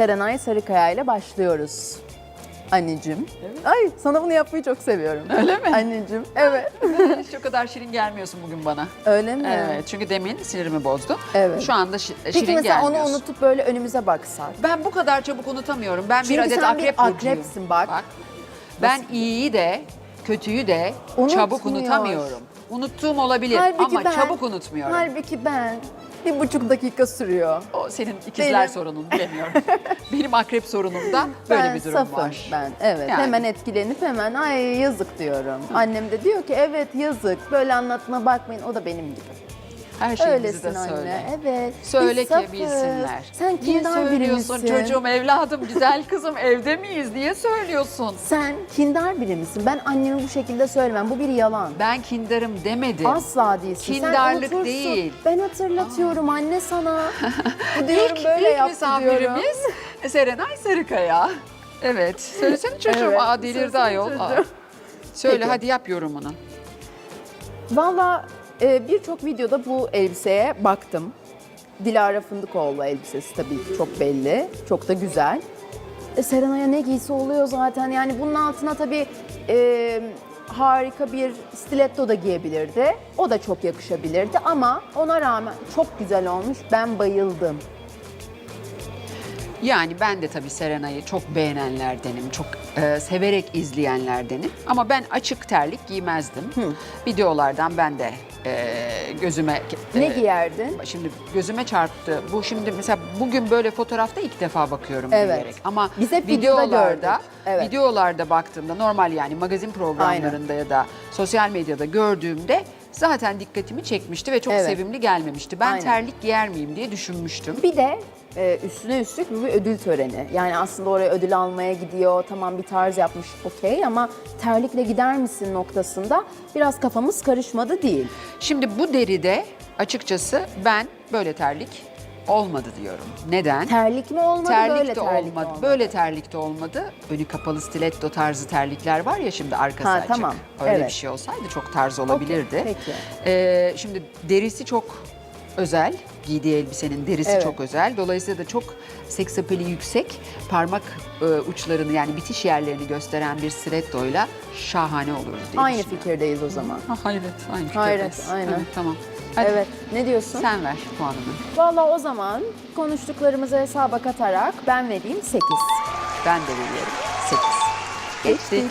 Serenay Sarıkaya ile başlıyoruz. Anneciğim. Ay sana bunu yapmayı çok seviyorum. Öyle mi? Anneciğim. Evet. Hiç o kadar şirin gelmiyorsun bugün bana. Öyle mi? Evet çünkü demin sinirimi bozdun. Evet. Şu anda şi- Peki şirin mesela onu gelmiyorsun. unutup böyle önümüze baksak. Ben bu kadar çabuk unutamıyorum. Ben Çünkü bir adet sen bir burcuyum. akrepsin bak. Ben iyiyi de kötüyü de çabuk Unutmuyor. unutamıyorum. Unuttuğum olabilir ama çabuk unutmuyorum. Halbuki ben bir buçuk dakika sürüyor. O senin ikizler Benim- sorunun bilemiyorum. Benim akrep sorunumda böyle ben bir durum safım var. ben. Evet. Yani. Hemen etkilenip hemen ay yazık diyorum. Annem de diyor ki evet yazık. Böyle anlatma bakmayın. O da benim gibi. Her şeyimizi Öylesin de anne. söyle. Evet. Söyle Biz ki safız. bilsinler. Sen Niye kindar biri söylüyorsun misin? çocuğum evladım güzel kızım evde miyiz diye söylüyorsun. Sen kindar biri misin? Ben anneme bu şekilde söylemem. Bu bir yalan. Ben kindarım demedim. Asla değilsin. Kindarlık Sen unutursun. değil. Ben hatırlatıyorum anne sana. Bu diyorum İlk- böyle ilk yaptı diyorum. misafirimiz Serenay Sarıkaya. Evet. Söylesene çocuğum. Evet, Aa delirdi söylesene ayol. çocuğum. Söyle Peki. hadi yap yorumunu. Valla e, birçok videoda bu elbiseye baktım. Dilara Fındıkoğlu elbisesi tabii çok belli. Çok da güzel. E, Serenay'a ne giysi oluyor zaten. Yani bunun altına tabii e, harika bir stiletto da giyebilirdi. O da çok yakışabilirdi ama ona rağmen çok güzel olmuş. Ben bayıldım. Yani ben de tabii Serenay'ı çok beğenenlerdenim, çok e, severek izleyenlerdenim. Ama ben açık terlik giymezdim. Videolardan ben de e, gözüme... Ne e, giyerdin? Şimdi gözüme çarptı. Bu şimdi mesela bugün böyle fotoğrafta ilk defa bakıyorum Evet. diyerek. Ama Biz hep videolarda. Evet. videolarda baktığımda normal yani magazin programlarında ya da sosyal medyada gördüğümde zaten dikkatimi çekmişti ve çok Evet. sevimli gelmemişti. Ben Aynen. terlik giyer miyim diye düşünmüştüm. Bir de e, üstüne üstlük bu bir ödül töreni. Yani aslında oraya ödül almaya gidiyor. Tamam bir tarz yapmış okey ama terlikle gider misin noktasında biraz kafamız karışmadı değil. Şimdi bu deride açıkçası ben böyle terlik olmadı diyorum. Neden? Terlik mi olmadı terlik böyle de terlik mi olmadı. Böyle terlik de olmadı. Önü kapalı stiletto tarzı terlikler var ya şimdi arkası Ha, açık. tamam. Öyle Evet. bir şey olsaydı çok tarz olabilirdi. peki. Ee, şimdi derisi çok özel. Giydiği elbisenin derisi Evet. çok özel. Dolayısıyla da çok seks apeli yüksek. Parmak e, uçlarını yani bitiş yerlerini gösteren bir stilettoyla şahane olur diye Aynı düşünüyorum. fikirdeyiz o zaman. Ha, hayret, aynı Hayret, fikirdeyiz. aynen. Tamam. Hadi Evet. Ne diyorsun? sen ver puanını. Vallahi o zaman konuştuklarımızı hesaba katarak ben vereyim 8. Ben de veriyorum. 8. Geçtik.